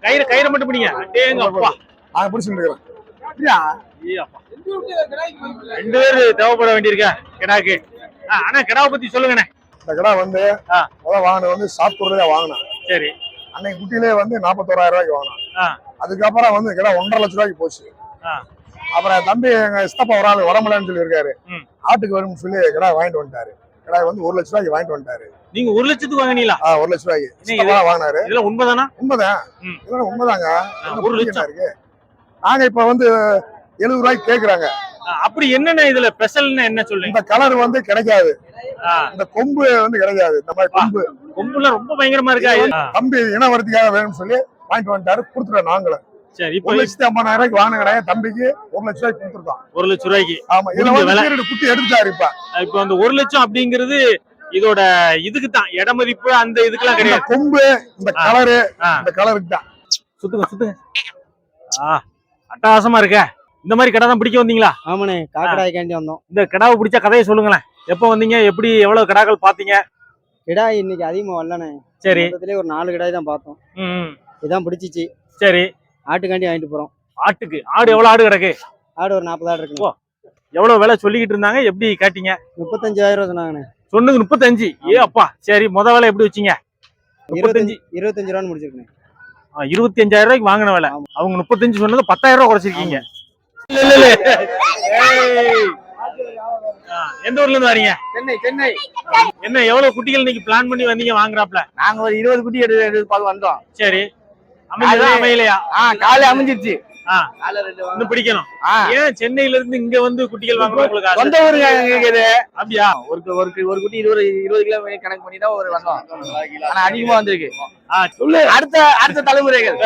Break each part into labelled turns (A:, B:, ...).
A: கயிறு கயிறு மட்டும் பிடிங்க. அடேங்க அப்பா.
B: நாங்க பிடிச்சிட்டு
A: அப்பா. ரெண்டு பேர் தேவைப்பட வேண்டியிருக்கா? கிடாக்கு. ஆ, அண்ணா கிடாவை பத்தி சொல்லுங்கண்ணே.
B: இந்த கடை வந்து. முதல்ல வாங்கினது வந்து சாத்தூர்ல வாங்கினேன்.
A: சரி.
B: அன்னைக்கு குட்டியிலே வந்து நாற்பத்தோராயிரம் ரூபாய்க்கு வாங்கினேன் அதுக்கப்புறம் வந்து கடை ஒன்றரை லட்ச ரூபாய்க்கு போச்சு. அப்புறம் தம்பி எங்க சித்தப்பா ஒரு ஆள் உடம்புலன்னு சொல்லி இருக்காரு. ஆட்டுக்கு வரும்னு சொல்லி கடை வாங்கிட்டு வந்துட்டாரு. கடை வந்து ஒரு லட்ச ரூபாய்க்கு வாங்கிட்டு வந்துட்டாரு.
A: நீங்க ஒரு லட்சத்துக்கு வாங்கினீங்களா?
B: ஒரு லட்ச ரூபாய்க்கு. வாங்கினாரு.
A: இதெல்லாம் உண்மைதானா?
B: உண்மைதான். இதெல்லாம் உண்மைதாங்க.
A: ஒரு லட்சம்.
B: இருக்கு? நாங்க இப்ப வந்து எழுபது ரூபாய்க்கு கேக்குறாங்க.
A: அப்படி என்னென்ன இதுல ஸ்பெஷல்னு என்ன சொல்லுங்க?
B: இந்த கலர் வந்து கிடைக்காது. இந்த கொம்பு வந்து கிடைக்காது. இந்த மாதிரி கொம்பு.
A: கொம்புலாம் ரொம்ப பயங்கரமா இருக்கா ஆ,
B: தம்பி இனவரத்துக்காக வேணும்னு சொல்லி வாங்கிட்டு வந்துட்டாரு. கொடுத்துட்டோம் நாங்களும்.
A: சரி இப்போ
B: ஒரு லட்சத்தி ஐம்பதாயிரம் ரூபாய்க்கு வாங்கின கடையை தம்பிக்கு ஒரு லட்ச ரூபாய்க்கு கொடுத்துருக்கோம்
A: ஒரு லட்சம் ரூபாய்க்கு.
B: ஆமா இதுல வந்து குட்டி எடுத்துட்டாரு இப்ப.
A: இப்போ அந்த ஒரு லட்சம் அப்படிங்கிறது இதோட இதுக்கு தான் இட மதிப்பு அந்த இதுக்கெல்லாம் கிடையாது.
B: கொம்பு இந்த. கலரு இந்த கலருக்கு தான்
A: சுத்துங்க சுத்துங்க. ஆ அட்டகாசமா இருக்க. இந்த மாதிரி கடை தான் பிடிக்க வந்தீங்களா?
C: ஆமாண்ணே காக்கடாய்க்காண்டி வந்தோம்.
A: இந்த கடாவை பிடிச்ச கதையை சொல்லுங்களேன். எப்போ வந்தீங்க எப்படி எவ்வளவு கடாக்கள் பாத்தீங்க
C: கிடாய் இன்னைக்கு அதிகமா வரலண்ணே.
A: சரி.
C: ஒரு நாலு கிடாய் தான் பார்த்தோம். இதான் பிடிச்சிச்சு.
A: சரி.
C: ஆட்டுக்காண்டி வாங்கிட்டு போறோம்.
A: ஆட்டுக்கு. ஆடு எவ்வளவு ஆடு கிடக்கு?
C: ஆடு ஒரு நாற்பது ஆடு இருக்குண்ணே.
A: எவ்வளவு விலை சொல்லிக்கிட்டு இருந்தாங்க? எப்படி காட்டிங்க?
C: முப்பத்தஞ்சாயிரம் ரூபா சொன்னாங்கண்ணே.
A: சொன்னது முப்பத்தஞ்சு. ஏ அப்பா சரி முத விலை எப்படி வச்சீங்க?
C: இருபத்தஞ்சு இருபத்தஞ்சு ரூபான்னு முடிச்சிருக்கேன்
A: ஆ, இருபத்தி அஞ்சாயிரம் ரூபாய்க்கு வாங்கின விலை. அவங்க முப்பத்தஞ்சு சொன்னது பத்தாயிரம் ரூபாய் குறைச்சிருக்கீங்க. எந்த ஊர்ல இருந்து வரீங்க?
D: சென்னை சென்னை.
A: என்ன எவ்வளவு குட்டிகள் இன்னைக்கு பிளான் பண்ணி வந்தீங்க வாங்குறாப்ல
D: நாங்க ஒரு இருபது குட்டி எடுத்து பார்த்து வந்தோம்.
A: சரி. அமையலையா?
D: காலை அமைஞ்சிருச்சு. வாங்க.
A: இன்னும் பிடிக்கணும். ஏன் சென்னையில இருந்து இங்க வந்து குட்டிகள் வாங்கணும் உங்களுக்கு?
D: சொந்த ஊருங்க
A: அப்படியா?
D: ஒரு ஒரு குட்டி இருபது இருபது கிலோ கணக்கு பண்ணி தான் ஒரு வந்தோம். ஆனா அதிகமா வந்திருக்கு. சொல்லு அடுத்த அடுத்த தலைமுறைகள்.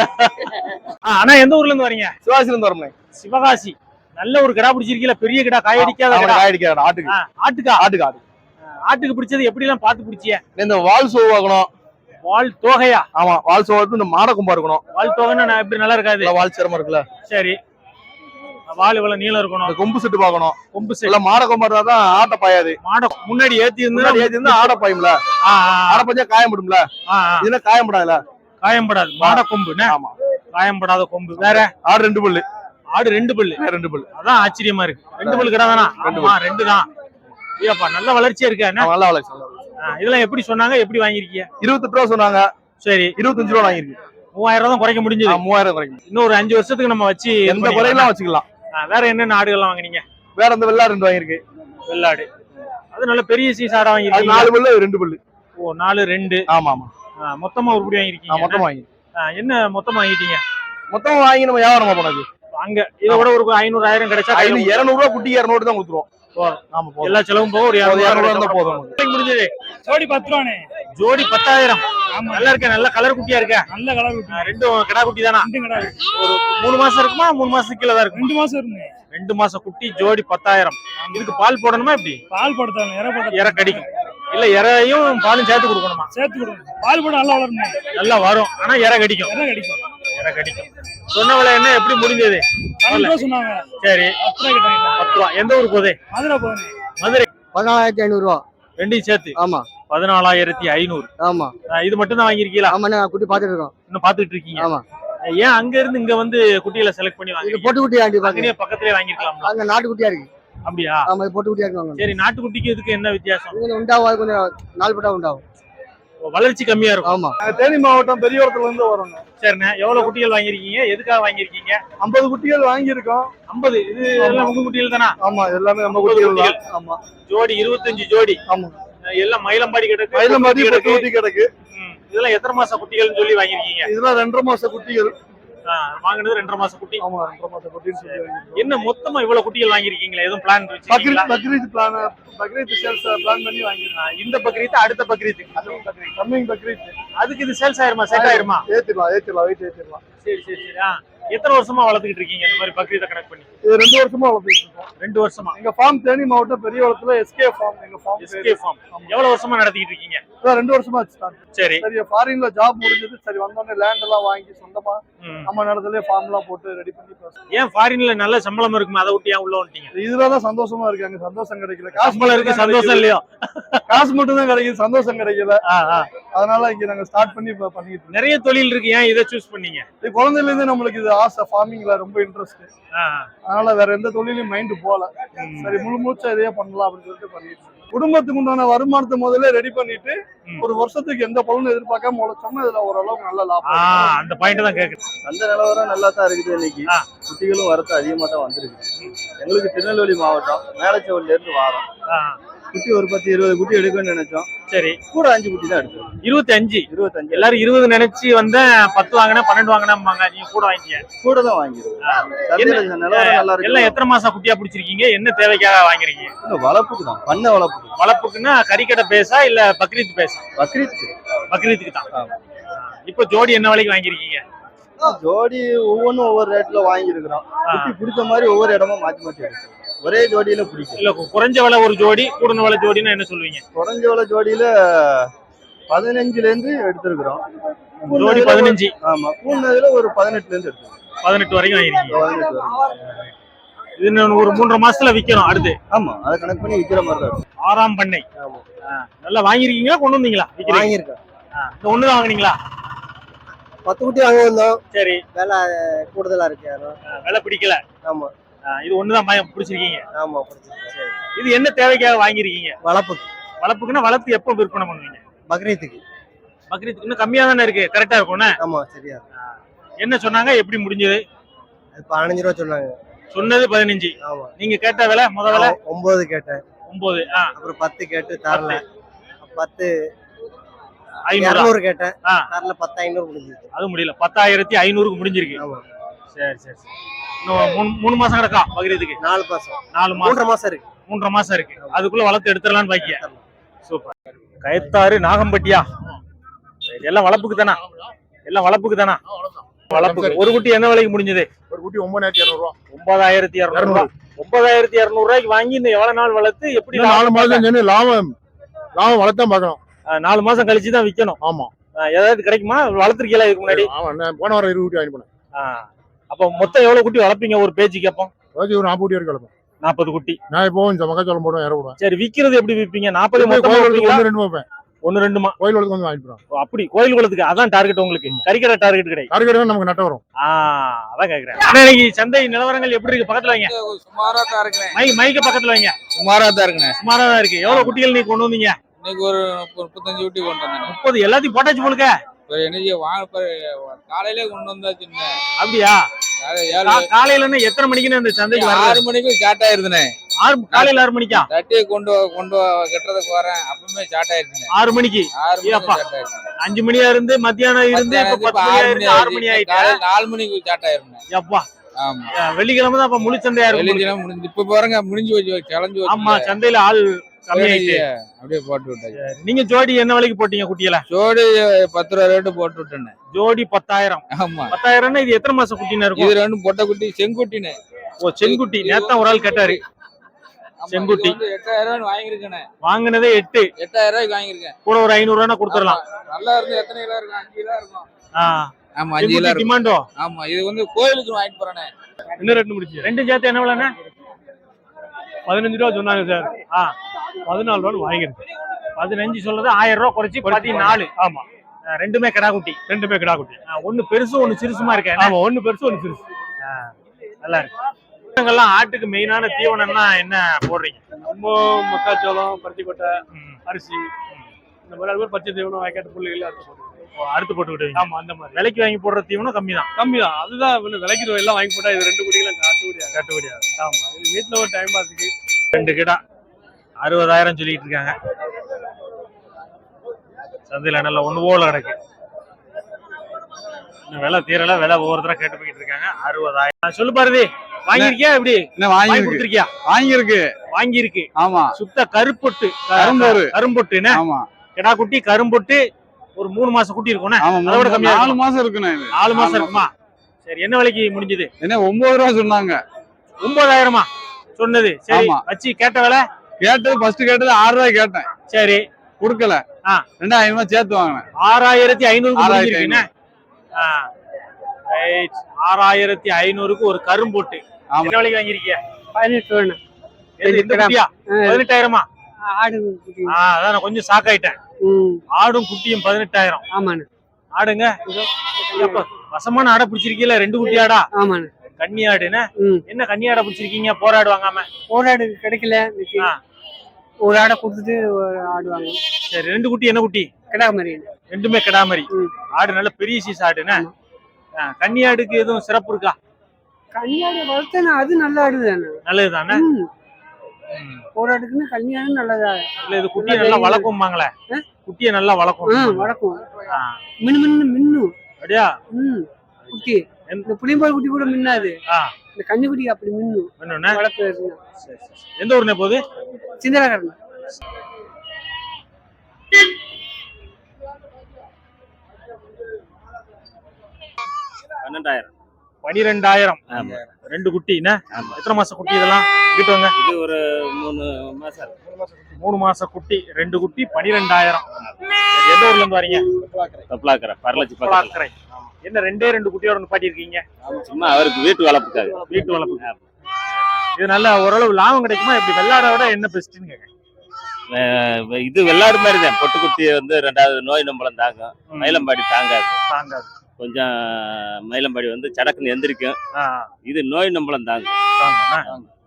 A: ஆ, அண்ணா எந்த ஊர்ல இருந்து வரீங்க?
D: சுவாசிலிருந்து வரமே
A: சிவகாசி. நல்ல ஒரு கிடா பிடிச்சிருக்கீங்களா பெரிய கிடா காயடிக்காத
D: ஆயிடுக்கிறேன் ஆட்டுக்கு.
A: ஆட்டுக்கா?
D: ஆட்டுக்கு ஆடு
A: ஆட்டுக்கு பிடிச்சது எப்படி எல்லாம் பாத்து பிடிச்சிய?
D: இந்த வால் சோ வாங்கணும்
A: வால் தோகையா?
D: ஆமா வால் சோ இந்த மாட கும்பா இருக்கணும்.
A: வால் தோகைன்னா நான் எப்படி நல்லா இருக்காது.
D: இல்ல வால் சிரமம் இருக்குல்ல?
A: சரி. வால் இவ்வளவு நீளம் இருக்கணும்.
D: கொம்பு செட்டு பார்க்கணும்.
A: கொம்பு
D: இல்ல
A: சரி
D: மாட கொம்பா இருந்தா தான் ஆட்ட பாயாது.
A: மாட முன்னாடி ஏத்தி இருந்தா
D: ஏத்தி இருந்தா ஆட பாயும்ல. ஆட
A: ஆ, ஆ.
D: இதுல காயப்படாதுல
A: காயம்படாது மாட கொம்புண்ணே
D: ஆமா.
A: காயம்படாத கொம்பு. வேற?
D: ஆடு ரெண்டு பல்லு.
A: ஆடு ரெண்டு பல்லு.
D: ரெண்டு பல்லு.
A: அதான் ஆச்சரியமா இருக்கு. ரெண்டு பல்லு கடை தானா ஆமா ரெண்டு தான். ஏப்பா நல்ல வளர்ச்சியா இருக்கா
D: நல்லா வளர்ச்சி.
A: இதெல்லாம் எப்படி சொன்னாங்க? எப்படி வாங்கிருக்கீங்க
D: இருபத்தெட்டு ரூபா சொன்னாங்க.
A: சரி.
D: இருபத்தஞ்சு ரூபா வாங்கிருக்கு
A: மூவாயிரம் தான் குறைக்க முடிஞ்சது.
D: மூவாயிரம் குறைக்கும்
A: இன்னும் ஒரு அஞ்சு வருஷத்துக்கு நம்ம வச்சு
D: எந்த. குறையெல்லாம் வச்சுக்கலாம்.
A: வேற என்னென்ன ஆடுகள்லாம் வாங்குனீங்க?
D: வேற அந்த வெள்ளா ரெண்டு வாங்கியிருக்கு.
A: வெள்ளாடு. அது நல்ல பெரிய சீஸ் ஆடா
D: அது
A: வாங்கிருக்கீங்க
D: நாலு பல்லு ரெண்டு பல்லு.
A: ஓ நாலு ரெண்டு.
D: ஆமா ஆமா
A: மொத்தமா உருப்படி
D: நான்
A: வாங்கிருக்கீங்க
D: மொத்தம் வாங்கி
A: என்ன மொத்தமா வாங்கிட்டீங்க?
D: மொத்தம் வாங்கி நம்ம வியாபாரம் பண்ணது
A: அங்க இதை விட ஒரு ஐநூறு ஆயிரம் கிடைச்சா
D: ஐநூறு இருநூறு ரூபா குட்டி இருநூறு தான் கொடுத்துருவோம்.
A: எல்லா செலவும் போக ஒரு
D: ஒரு
A: இருநூறு
D: இருநூறு
A: ரூபா
D: இருந்தா போதும்.
A: முடிஞ்சது.
E: ஜோடி பத்து ரூபாண்ணே
A: ஜோடி பத்தாயிரம்.
E: ஆமா.
A: நல்லா இருக்க நல்ல கலர் குட்டியா இருக்க
E: நல்ல கலர் குட்டி.
A: ரெண்டும் கிடா குட்டி தானா?
E: ரெண்டு கடை
A: ஒரு மூணு மாசம் இருக்குமா? மூணு மாசத்துக்கு கீழே தான் இருக்கும்?
E: ரெண்டு மாசம் இருந்தேன்
A: ரெண்டு மாசம் குட்டி ஜோடி பத்தாயிரம். இதுக்கு பால் போடணுமா எப்படி?
E: பால் படுத்தாங்க இற போட்ட
A: இற கடிக்கும் இல்ல இறையும் பாலும் சேர்த்து கொடுக்கணுமா?
E: சேர்த்து கொடுங்க பால் போட்டு நல்லா வளரணும்.
A: நல்லா வரும். ஆனா இற கடிக்கும்.
E: இற கிடைக்கும்.
A: இற கடிக்கும். சொன்ன விலை என்ன? எப்படி முடிஞ்சது?
E: ரூபா சொன்னாங்க.
A: சரி.
E: பத்து ரூபா
A: ரூபா. எந்த ஊர் போதே
E: மதுரை போனேன்
A: மதுரை.
C: பதினாலாயிரத்தி ஐநூறுரூவா
A: ரெண்டையும் சேர்த்து.
C: ஆமா.
A: பதினாலாயிரத்தி ஐநூறு.
C: ஆமா.
A: இது மட்டும் தான் வாங்கியிருக்கீங்களா?
C: ஆமாண்ணே குட்டி பார்த்துட்டு இருக்கோம்.
A: இன்னும் பாத்துட்டு இருக்கீங்க.
C: ஆமா.
A: ஏன் அங்க இருந்து இங்க வந்து குட்டிகளை செலக்ட் பண்ணி
C: இது
A: வாங்க
C: பொட்டு குட்டி
A: அங்கனே பக்கத்துலயே வாங்கிருக்கலாம்
C: அங்க நாட்டு குட்டியா இருக்கு.
A: அப்படியா?
C: ஆமா பொட்டு குட்டியா இருக்கு
A: சரி நாட்டுக்குட்டிக்கு இதுக்கு என்ன வித்தியாசம்?
C: கொஞ்சம் உண்டாகும் கொஞ்சம் நாள் பட்டா உண்டாகும்.
A: வளர்ச்சி கம்மியா இருக்கும்.
C: ஆமா.
B: தேனி மாவட்டம் பெரியவரத்துல இருந்து வரோங்க.
A: சரிண்ணே எவ்வளவு குட்டிகள் வாங்கியிருக்கீங்க? எதுக்காக வாங்கியிருக்கீங்க?
B: ஐம்பது குட்டிகள் வாங்கியிருக்கோம்.
A: ஐம்பது? இது எல்லாம் உங்க குட்டிகள் தானா?
B: ஆமா எல்லாமே நம்ம குட்டிகள் தான். ஆமா.
A: ஜோடி இருபத்தஞ்சு ஜோடி.
B: ஆமா.
A: எல்லாம் மயிலம்பாடி கிடக்கு
B: மயிலமாதி
A: குட்டி கிடக்கு.
B: குட்டி கிடக்கு.
A: இதெல்லாம் எத்தனை மாச குட்டிகள்னு சொல்லி வாங்கியிருக்கீங்க?
B: இதெல்லாம் ரெண்டரை மாச குட்டிகள்.
A: வாங்கினது ரெண்டரை மாச குட்டி.
B: ஆமா ரெண்டரை மாச குட்டின்னு சொல்லி.
A: என்ன மொத்தமா இவ்வளவு குட்டிகள் வாங்கியிருக்கீங்களா? எதுவும் plan
B: Bakrid Bakrid plan Bakrid sales plan பண்ணி வாங்கியிருக்கோம்.
A: ஆ, இந்த பக்ரீத் அடுத்த பக்ரீத்.
B: கம்மிங் பக்ரீத்
A: அதுக்கு இது சேல்ஸ் ஆயிருமா? செட் ஆயிருமா?
B: ஏத்திடலாம் ஏத்திடலாம் வெயிட் ஏத்திடலாம்.
A: சரி சரி சரி. எத்தனை வருஷமா வளர்த்துக்கிட்டு இருக்கீங்க இந்த மாதிரி பக்ரீத்தை கணக்கு பண்ணி?
F: இது ரெண்டு வருஷமா வளர்த்துட்டு இருக்கோம்.
A: ரெண்டு வருஷமா?
F: எங்க ஃபார்ம் தேனி மாவட்டம் பெரியவளத்துல எஸ்கே ஃபார்ம் எங்க ஃபார்ம்
A: எஸ்கே ஃபார்ம் எவ்வளவு வருஷமா நடத்திக்கிட்டு இருக்கீங்க?
F: ரெண்டு வருஷமா ஸ்டார்ட்
A: சரி.
F: சரி ஃபாரின்ல ஜாப் முடிஞ்சது. சரி வந்தோடனே லேண்ட் எல்லாம் வாங்கி சொந்தமா. நம்ம இடத்துல ஃபார்ம் எல்லாம் போட்டு ரெடி பண்ணி.
A: ஏன் ஃபாரின்ல நல்ல சம்பளம் இருக்குமா அதை விட்டு ஏன் உள்ள வந்துட்டீங்க?
F: இதுலதான் சந்தோஷமா இருக்கு அங்க சந்தோஷம் கிடைக்கல. காசு
A: சம்பளம் இருக்கு சந்தோஷம் இல்லையோ?
F: காசு மட்டும் தான் கிடைக்குது சந்தோஷம் கிடைக்கல. அதனால இங்க நாங்க ஸ்டார்ட் பண்ணி பண்ணிட்டு
A: நிறைய தொழில் இருக்கு ஏன் இதை சூஸ் பண்ணீங்க?
F: இது குழந்தையில இருந்து நம்மளுக்கு இது ஆசை ஃபார்மிங்ல ரொம்ப இன்ட்ரெஸ்ட் அதனால வேற எந்த தொழிலையும் மைண்ட் போல.
A: ம்.
F: சரி முழு மூச்சா இதையே பண்ணலாம் அப்படின்னு சொல்லிட்டு பண்ணிட்டு. குடும்பத்துக்கு உண்டான வருமானத்தை முதல்ல ரெடி பண்ணிட்டு. ஒரு வருஷத்துக்கு எந்த பலனும் எதிர்பார்க்காம உழைச்சோம்னா இதுல ஓரளவுக்கு நல்ல லாபம்
A: அந்த பாயிண்ட் தான் கேக்குறேன்
D: அந்த நிலவரம் நல்லா தான் இருக்குது இன்னைக்கு. குட்டிகளும் வரத்து அதிகமா தான் வந்திருக்கு எங்களுக்கு திருநெல்வேலி மாவட்டம் மேலச்சவல்ல இருந்து வாரம் குட்டி ஒரு பத்து இருபது குட்டி எடுக்கணும்னு நினைச்சோம்.
A: சரி.
D: கூட அஞ்சு குட்டி தான் எடுத்தோம்.
A: இருபத்தி அஞ்சு
D: இருபத்தஞ்சு.
A: எல்லாரும் இருபது நினைச்சு வந்த பத்து வாங்கினா பன்னெண்டு வாங்கினாம்பாங்க. நீங்க கூட வாங்கிக்க
D: கூட தான் நல்லா
A: எல்லாம் எத்தனை மாசம் குட்டியா பிடிச்சிருக்கீங்க? என்ன தேவைக்காக
D: இன்னும் வளர்ப்புக்கு தான். பண்ண வளர்ப்புக்கு
A: வளர்ப்புக்குன்னா கறிக்கடை பேசா இல்ல பக்ரீத் பேசா?
D: பக்ரீத்துக்கு.
A: பக்ரீத்துக்கு தான். இப்போ ஜோடி என்ன விலைக்கு வாங்கிருக்கீங்க
D: ஜோடி ஒவ்வொன்றும் ஒவ்வொரு ரேட்ல வாங்கியிருக்கிறோம். குட்டி பிடிச்ச மாதிரி ஒவ்வொரு இடமா மாத்தி மாத்தி எடுக்கிறோம் ஒரே ஜோடியில பிடிக்கும்.
A: இல்ல குறைஞ்ச விலை ஒரு ஜோடி கூடுன விலை ஜோடின்னா என்ன சொல்லுவீங்க?
D: குறைஞ்ச விலை ஜோடியில பதினஞ்சுல இருந்து எடுத்திருக்கிறோம்.
A: ஜோடி பதினஞ்சு.
D: ஆமா கூடுனதுல ஒரு பதினெட்டுல இருந்து எடுத்திருக்கோம்
A: பதினெட்டு வரைக்கும்
D: வரைக்கும்.
A: இது ஒரு மூன்றரை மாசத்துல விக்கணும் அடுத்து.
D: ஆமா அதை கணக்கு பண்ணி விக்கிற மாதிரி தான்.
A: ஆறாம் பண்ணை. நல்லா வாங்கிருக்கீங்களா கொண்டு வந்தீங்களா?
F: வாங்கியிருக்கேன்
A: இந்த ஒண்ணுதான் வாங்குனீங்களா?
F: பத்து குட்டி வாங்க வந்தோம்
A: சரி.
F: வேலை கூடுதலா இருக்கு
A: விலை பிடிக்கல.
F: ஆமா.
A: இது ஒண்ணுதான் பயம் பிடிச்சிருக்கீங்க.
F: ஆமா
A: இது என்ன தேவைக்காக வாங்கிருக்கீங்க
F: வளர்ப்பு
A: வளர்ப்புக்குன்னா வளர்த்து எப்போ விற்பனை பண்ணுவீங்க?
F: பக்ரீத்துக்கு.
A: பக்ரீத்துக்கு இன்னும் கம்மியா தானே இருக்கு? கரெக்டா இருக்கும்ண்ணே
F: ஆமா சரியா
A: என்ன சொன்னாங்க? எப்படி முடிஞ்சது?
F: பதினஞ்சு ரூபா சொன்னாங்க.
A: சொன்னது பதினஞ்சு.
F: ஆமா.
A: நீங்க கேட்ட விலை முத விலை?
F: ஒன்பது கேட்டேன்.
A: ஒன்பது
F: அப்புறம் பத்து கேட்டு தரல. பத்து.
A: ஐநூறு?
F: கேட்டேன். தரல பத்து ஐநூறு முடிஞ்சது
A: அது முடியல. பத்தாயிரத்தி ஐநூறுக்கு முடிஞ்சிருக்கு.
F: ஆமா.
A: சரி சரி சரி. இன்னும் மூணு மூணு மாசம் கிடக்கா பகிரதுக்கு
F: நாலு மாசம்.
A: நாலு மாசம்.
F: மூன்றரை மாசம் இருக்கு.
A: மூன்றரை மாசம் இருக்கு. அதுக்குள்ள வளர்த்து எடுத்துடலாம்னு பாக்கிய? சூப்பர். கயத்தாறு நாகம்பட்டியா? எல்லாம் வளர்ப்புக்கு தானா? எல்லாம் வளர்ப்புக்கு தானா? வளர்ப்புக்கு. ஒரு குட்டி என்ன விலைக்கு முடிஞ்சது?
B: ஒரு குட்டி ஒன்பதாயிரத்தி இரநூறுவா
A: ஒன்பதாயிரத்தி இரநூறு. ரூபாய் ஒன்பதாயிரத்தி இரநூறு ரூபாய்க்கு வாங்கி இன்னும் எவ்வளவு நாள் வளர்த்து எப்படி
B: நாலு மாசம் லாபம் லாபம் வளர்த்தான் பார்க்கணும்
A: நாலு மாசம் கழிச்சு தான் விக்கணும்.
B: ஆமா.
A: ஏதாவது கிடைக்குமா? வளர்த்துருக்கீங்களா இதுக்கு முன்னாடி?
B: போன வாரம் இருபது குட்டி வாங்கி போனேன்.
A: ஆ. அப்போ மொத்தம் எவ்வளவு குட்டி வளர்ப்பீங்க? ஒரு பேச்சுக்கு அப்போ
B: அதாச்சும் ஒரு நாற்பது குட்டி வரைக்கும் வளர்ப்பேன்
A: நாற்பது குட்டி.
B: நான் இப்போ இந்த மக்காச்சோளம் போடுவேன் இற விடுவேன்.
A: சரி விக்கிறது எப்படி விப்பீங்க? நாற்பது?
B: ஒன்று ரெண்டு வைப்பேன்.
A: ஒண்ணு ரெண்டுமா
B: கோயில் வளர்த்து வந்து வாங்கிட்டு
A: ஓ, அப்படி. கோயில் குளத்துக்கு அதான் டார்கெட் உங்களுக்கு. கறிக்கடை டார்கெட் கிடையாது.
B: கருக்கடை நமக்கு நட்ட வரும்.
A: ஆ அதான் கேக்குறேன். அண்ணா, இன்னைக்கு சந்தை நிலவரங்கள் எப்படி இருக்கு? பக்கத்துல வைங்க.
G: சுமாரா தான் இருக்கிறேன்
A: மைக் மைக்க பக்கத்துல வைங்க.
G: சுமாரா தான் இருக்கிறேன்
A: சுமாரா தான் இருக்கு. எவ்வளவு குட்டிகள் நீ கொண்டு வந்தீங்க?
G: இன்னைக்கு ஒரு முப்பத்தஞ்சு ஊட்டி கொண்டு வந்தேன்
A: முப்பது. எல்லாத்தையும் போட்டாச்சு போலுக்க
G: ஒரு எனர்ஜி வாங்க காலையிலே கொண்டு வந்தாச்சு
A: அப்படியா? காலையில எத்தனை மணிக்குன்னு அந்த சந்தைக்கு
G: ஆறு மணிக்கு ஸ்டார்ட் ஆயிருதுனே
A: ஆறு காலையில ஆறு மணிக்கா?
G: தட்டியை கொண்டு கொண்டு கட்டுறதுக்கு வரேன். அப்பவுமே ஸ்டார்ட் ஆயிருச்சுனே
A: ஆறு மணிக்கு?
G: ஆயிருச்சு
A: அஞ்சு மணியா இருந்து மத்தியானம் இருந்து
G: ஆறு மணி ஆயிடுச்சு நாலு மணிக்கு ஸ்டார்ட் ஆயிருந்தேன் ஆமா.
A: வெள்ளிக்கிழமை தான் அப்ப முழு சந்தையா இருக்கும்
G: வெளிச்செல்லாம் முடிஞ்சு இப்ப பாருங்க முடிஞ்சு வச்சு கிளஞ்சு
A: ஆமா சந்தையில ஆள் கம்மியாயிட்டு
G: அப்படியே போட்டு விட்டாச்சு.
A: நீங்க ஜோடி என்ன விலைக்கு போட்டீங்க குட்டியில?
G: ஜோடி பத்து ரூபா ரேட்டு போட்டு விட்டேன்.
A: ஜோடி பத்தாயிரம்.
G: ஆமா.
A: பத்தாயிரம்னா இது எத்தனை மாசம் குட்டின்னு இருக்கும்?
G: இது ரெண்டும் பொட்டை குட்டி செங்குட்டினே.
A: ஓ செங்குட்டி. நேத்தான் ஒரு ஆள் கேட்டாரு. செங்குட்டி.
G: எட்டாயிரம் ரூபாய் வாங்கியிருக்கேனே.
A: வாங்கினதே எட்டு.
G: எட்டாயிரம் ரூபாய்க்கு வாங்கியிருக்கேன்.
A: கூட ஒரு ஐநூறு ரூபா கொடுத்துடலாம்
G: நல்லா இருந்து எத்தனை கிலோ இருக்கும்? அஞ்சு கிலோ இருக்கும். ஆமா அஞ்சு கிலோ
A: டிமாண்டோ?
G: ஆமா இது வந்து கோயிலுக்கு வாங்கிட்டு போறேனே.
A: இன்னும் ரெண்டு முடிச்சு. ரெண்டு சேர்த்து என்ன விலைண்ணே?
H: பதினஞ்சு ரூபா சொன்னாங்க சார்.
A: ஆ
H: பதினாலு ரூபா வாங்கிருக்கு
A: பதினஞ்சு சொல்றது ஆயிரம் ரூபா குறைச்சி பதினாலு.
H: ஆமா.
A: ரெண்டுமே கடா குட்டி
H: ரெண்டுமே கிடா குட்டி
A: ஆ, ஒண்ணு பெருசு ஒண்ணு சிறுசுமா இருக்கேன்
H: ஆமா ஒண்ணு பெருசு ஒண்ணு சிறுசு.
A: நல்லா இருக்கு. ஆட்டுக்கு மெயினான தீவனம்னா என்ன போடுறீங்க?
H: நம்ம மக்காச்சோளம் பருத்திக்கொட்டை. அரிசி. இந்த மாதிரி அது பச்சை தீவனம் வாய்க்காட்டு புள்ளிகள் அறுத்து போடுவோம்.
A: அறுத்து போட்டு விடுவீங்க.
H: ஆமா அந்த மாதிரி.
A: விலைக்கு வாங்கி போடுற தீவனம் கம்மி தான்
H: கம்மி தான் அதுதான் விலைக்கு எல்லாம் வாங்கி போட்டா இது ரெண்டு குடிகளும் காட்டுபடியாது
A: கட்டுப்படியாது
H: ஆமா இது வீட்டுல ஒரு டைம் பாஸுக்கு
A: ரெண்டு கிடா. அறுபதாயிரம் சொல்லிட்டு இருக்காங்க. சந்தையில நல்ல ஒண்ணு போல கிடக்கு. விலை தீரல விலை ஒவ்வொருத்தரா கேட்டு போயிட்டு இருக்காங்க. அறுபதாயிரம். சொல்லு பாரதி வாங்கியிருக்கியா எப்படி?
I: என்ன
A: வாங்கி கொடுத்துருக்கியா?
I: வாங்கியிருக்கு.
A: வாங்கியிருக்கு.
I: ஆமா.
A: சுத்த கருப்பொட்டு.
I: கரும்போரு.
A: கரும்பொட்டு
I: ஆமா.
A: கிடா குட்டி கரும்பொட்டு ஒரு மூணு மாசம் குட்டி அதோட
I: மூணு-
A: கம்மியா
I: நாலு. மாசம் இருக்குண்ணே இது.
A: நாலு மாசம் இருக்குமா? சரி என்ன விலைக்கு முடிஞ்சது?
F: என்ன ஒன்பது ரூபா சொன்னாங்க.
A: ஒன்பதாயிரமா? சொன்னது. சரி
F: ஆமா.
A: வச்சு கேட்ட விலை?
F: கேட்டது ஃபர்ஸ்ட் கேட்டது ஆறு ரூபாய் கேட்டேன்.
A: சரி.
F: கொடுக்கல.
A: ஆ.
F: ரெண்டாயிரம் ரூபாய் சேர்த்து வாங்கினேன்.
A: ஆறாயிரத்தி ஐநூறு
F: ஆறாயிரத்தி
A: ஆ. Right. ஆறாயிரத்தி ஐநூறுக்கு ஒரு கரும்போட்டு
F: ஆமா.
A: என்ன விலைக்கு வாங்கிருக்கீங்க
H: பதினெட்டு வேணும்
A: எது, இந்த குட்டியா? பதினெட்டாயிரமா?
H: ஆடு
A: ஆ அதான் நான் கொஞ்சம் ஷாக் ஆயிட்டேன். ஆடும் குட்டியும் பதினெட்டாயிரம்.
H: ஆமாண்ணே.
A: ஆடுங்க. வசமான ஆடை பிடிச்சிருக்கீல ரெண்டு குட்டி ஆடா?
H: ஆமாண்ணே.
A: கன்னி ஆடுன்னு. என்ன கன்னி ஆடை பிடிச்சிருக்கீங்க? போராடு வாங்காம.
H: போராடு கிடைக்கல. ஒரு ஆடை கொடுத்துட்டு ஒரு ஆடு வாங்க
A: சரி ரெண்டு குட்டி என்ன குட்டி?
H: கிடா மாதிரி
A: ரெண்டுமே கிடாமரி. ஆடு நல்ல பெரிய சீஸ் ஆடுன்னு. கன்னி ஆடுக்கு எதுவும் சிறப்பு இருக்கா?
H: கன்னியாடு வளர்த்தேன்னா அது நல்ல ஆடு தானே
A: நல்லது தானே
H: ம். போராடுக்குன்னு கன்னியாடு நல்லதா?
A: இல்ல இது குட்டியை நல்லா வளர்க்கும்பாங்களே குட்டியை நல்லா வளர்க்கும்.
H: வளர்க்கும். மின்னு மின்னு மின்னும்
A: அப்படியா?
H: ம் குட்டி. இந்த புளியம்பால் குட்டி கூட மின்னாது இந்த கன்னி குட்டி அப்படி மின்னும் வளர்ப்பு
A: சரி. எந்த ஊர்னே போகுது?
H: சிந்தரகரன்
I: பன்னெண்டாயிரம்.
A: பனிரெண்டாயிரம்.
I: ஆமா.
A: ரெண்டு குட்டி என்ன. எத்தனை மாச குட்டி இதெல்லாம்? கிட்ட வாங்க.
I: இது ஒரு மூணு மாசம்.
A: மூணு மாச குட்டி ரெண்டு குட்டி பனிரெண்டாயிரம். எந்த ஊர்ல இருந்து வரீங்க?
I: தொப்பலாக்கரை பரலட்சி பக்கத்துல.
A: அக்கறை என்ன ரெண்டே ரெண்டு குட்டியோட நிப்பாட்டி இருக்கீங்க?
I: சும்மா அவருக்கு வீட்டு வளர்ப்புக்காக.
A: வீட்டு வளர்ப்பு. இது நல்ல ஓரளவு லாபம் கிடைக்குமா? இப்படி வெள்ளாட விட என்ன பெஸ்ட்னு கேட்க
I: இது வெள்ளாடு மாதிரி தான். பொட்டுக்குட்டி வந்து ரெண்டாவது நோய் நம்பளம் தாங்கும். மயிலம்பாடி தாங்காது.
A: தாங்காது.
I: கொஞ்சம் மயிலம்பாடி வந்து சடக்குன்னு எந்திரிக்கும். இது நோய் நம்பளம்
A: தாங்கும்ண்ணா.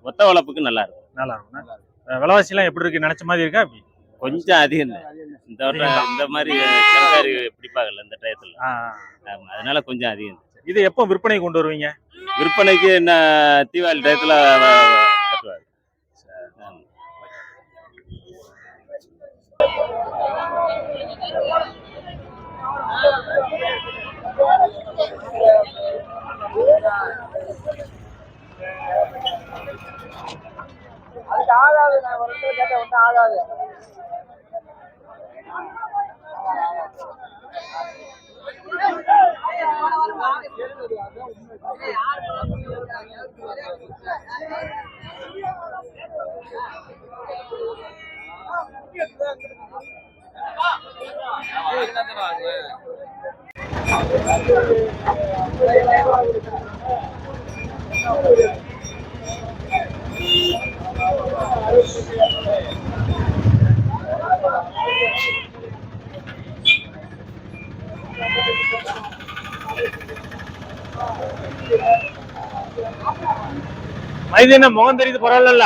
I: ஒத்த வளர்ப்புக்கு நல்லா இருக்கும்.
A: நல்லா இருக்கும் விலைவாசி எல்லாம் எப்படி இருக்கு? நினைச்ச மாதிரி இருக்கா அப்படி
I: கொஞ்சம் அதிகம் தான். இந்த வட்டம் இந்த மாதிரி செங்காரி பிடிப்பாங்கல்ல இந்த டயத்துல. அதனால கொஞ்சம் அதிகம்
A: இது எப்போ விற்பனை கொண்டு வருவீங்க?
I: விற்பனைக்கு என்ன தீபாவளி டயத்துல வ-
G: அதுக்கு ஆகாது நான் ஒரு இடத்துல கேட்ட ஒன்றும் ஆகாது
A: Thank you. மைதீன முகம் தெரியுது பரவாயில்ல